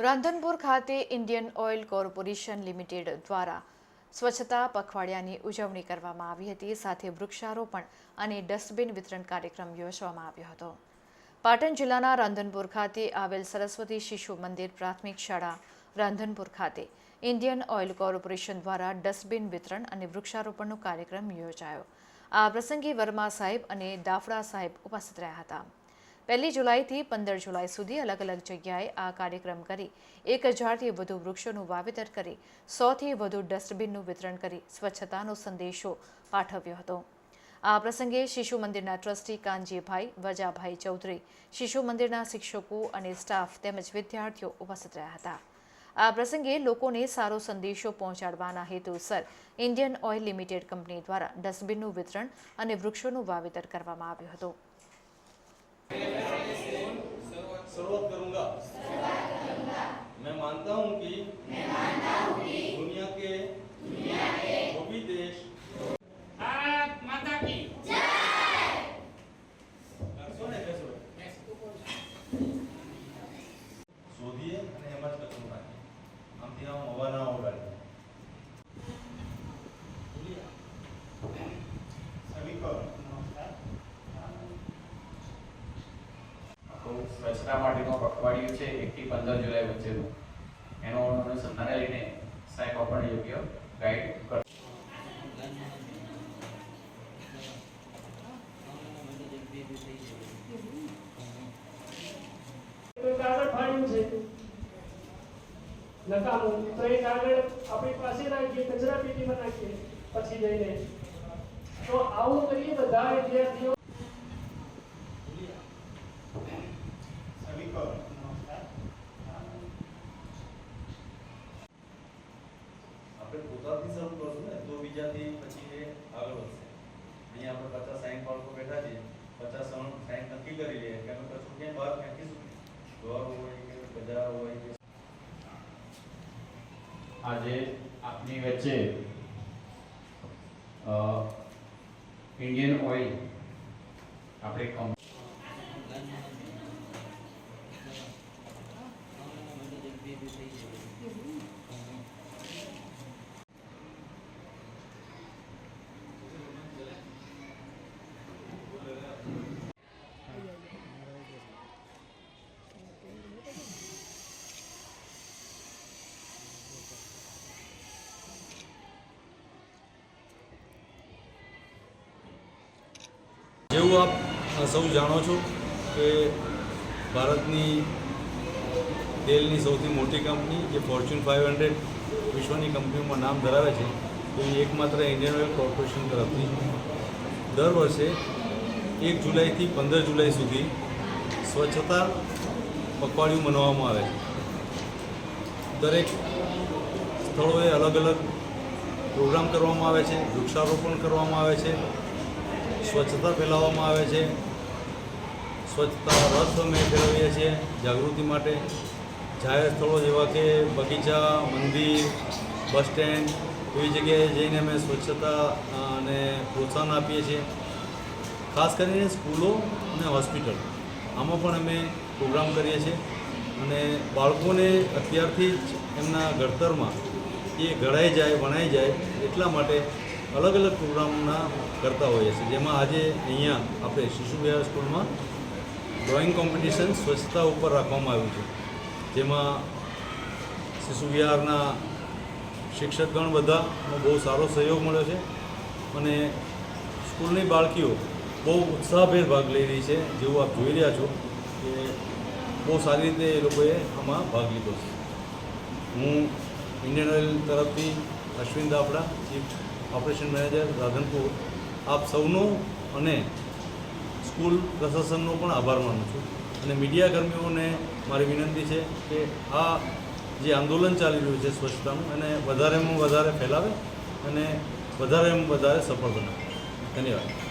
રાંધનપુર ખાતે Indian oil corporation limited દ્વારા સ્વચ્છતા પખવાડિયાની ઉજવણી કરવામાં આવી હતી. સાથે વૃક્ષારોપણ અને ડસ્ટબિન વિતરણ કાર્યક્રમ યોજવામાં આવ્યો હતો. પાટણ જિલ્લાના રાંધનપુર ખાતે આવેલ સરસ્વતી શિશુ મંદિર પ્રાથમિક શાળા રાંધનપુર ખાતે ઇન્ડિયન ઓઇલ કોર્પોરેશન દ્વારા ડસ્ટબિન વિતરણ અને વૃક્ષારોપણનો કાર્યક્રમ યોજાયો. આ પ્રસંગે વર્મા સાહેબ અને દાફડા સાહેબ ઉપસ્થિત રહ્યા હતા. પહેલી જુલાઈથી પંદર જુલાઈ સુધી અલગ અલગ જગ્યાએ આ કાર્યક્રમ કરી એક હજારથી વધુ વૃક્ષોનું વાવેતર કરી, સોથી વધુ ડસ્ટબિનનું વિતરણ કરી સ્વચ્છતાનો સંદેશો પાઠવ્યો હતો. આ પ્રસંગે શિશુ મંદિરના ટ્રસ્ટી કાનજીભાઈ, વજાભાઈ ચૌધરી, શિશુ મંદિરના શિક્ષકો અને સ્ટાફ તેમજ વિદ્યાર્થીઓ ઉપસ્થિત રહ્યા હતા. આ પ્રસંગે લોકોને સારો સંદેશો પહોંચાડવાના હેતુસર ઇન્ડિયન ઓઇલ લિમિટેડ કંપની દ્વારા ડસ્ટબિનનું વિતરણ અને વૃક્ષોનું વાવેતર કરવામાં આવ્યું હતું. સ્વચ્છતા માટેનું પખવાડિયું છે એકથી પંદર જુલાઈ વચ્ચેનું. એનો અનુસંધાને લઈને સાહેબ આપણને યોગ્ય ગાઈડ કરશે તો એ કાગળ આપણી પાસે રાખીએ કચરા પેટીમાં પછી જઈને તો આવું કરીએ, બધા વિદ્યાર્થીઓ આપણે પોતાથી શરૂ કરશું ને તો બીજાથી પછી એ આગળ વધશે. અહીંયા આપણે પચાસ સાઈઠ બાળકો બેઠા છીએ. પચાસ સાઈઠ નક્કી કરી લઈએ. કે અમે કચરો ક્યાંય બહાર ફેંકીશું નહીં ઘર હોય કે બજાર હોય કે આજે આપની વચ્ચે અ, ઇન્ડિયન ઓઇલ આપણે કંપ જેવું આપ સૌ જાણો છો કે ભારતની તેલની સૌથી મોટી કંપની જે ફોર્ચ્યુન ફાઇવ હંડ્રેડ વિશ્વની કંપનીઓમાં નામ ધરાવે છે, તો એ એકમાત્ર ઇન્ડિયન ઓઇલ કોર્પોરેશન તરફથી દર વર્ષે એક જુલાઈથી પંદર જુલાઈ સુધી સ્વચ્છતા પખવાડિયું મનાવવામાં આવે છે. દરેક સ્થળોએ અલગ અલગ પ્રોગ્રામ કરવામાં આવે છે, વૃક્ષારોપણ કરવામાં આવે છે સ્વચ્છતા ફેલાવવામાં આવે છે. સ્વચ્છતા રથ અમે ફેલાવીએ છીએ જાગૃતિ માટે. જાહેર સ્થળો જેવા કે બગીચા, મંદિર, બસ સ્ટેન્ડ, એવી જગ્યાએ જઈને અમે સ્વચ્છતા અને પ્રોત્સાહન આપીએ છીએ. ખાસ કરીને સ્કૂલો અને હોસ્પિટલ. આમાં પણ અમે પ્રોગ્રામ કરીએ છીએ. અને બાળકોને અત્યારથી જ એમના ઘડતરમાં એ ઘડાઈ જાય, વણાઈ જાય એટલા માટે અલગ અલગ પ્રોગ્રામના કરતા હોઈએ છીએ. જેમાં આજે અહીંયા આપણે શિશુ વિહાર સ્કૂલમાં ડ્રોઈંગ કોમ્પિટિશન સ્વચ્છતા ઉપર રાખવામાં આવ્યું છે. જેમાં શિશુ વિહારના શિક્ષકગણ બધાનો બહુ સારો સહયોગ મળ્યો છે અને સ્કૂલની બાળકીઓ બહુ ઉત્સાહભેર ભાગ લઈ રહી છે, જેવું આપ જોઈ રહ્યા છો કે બહુ સારી રીતે એ લોકોએ આમાં ભાગ લીધો છે. હું ઇન્ડિયન ઓઇલ તરફથી Ashwin Daphda, chief operation manager Radhanpur, આપ સૌનો અને સ્કૂલ પ્રશાસનનો પણ આભાર માનું છું. અને મીડિયા કર્મીઓને મારી વિનંતી છે કે આ જે આંદોલન ચાલી રહ્યું છે સ્વચ્છતાનું, એને વધારેમાં વધારે ફેલાવે અને વધારેમાં વધારે સફળ બનાવે. ધન્યવાદ.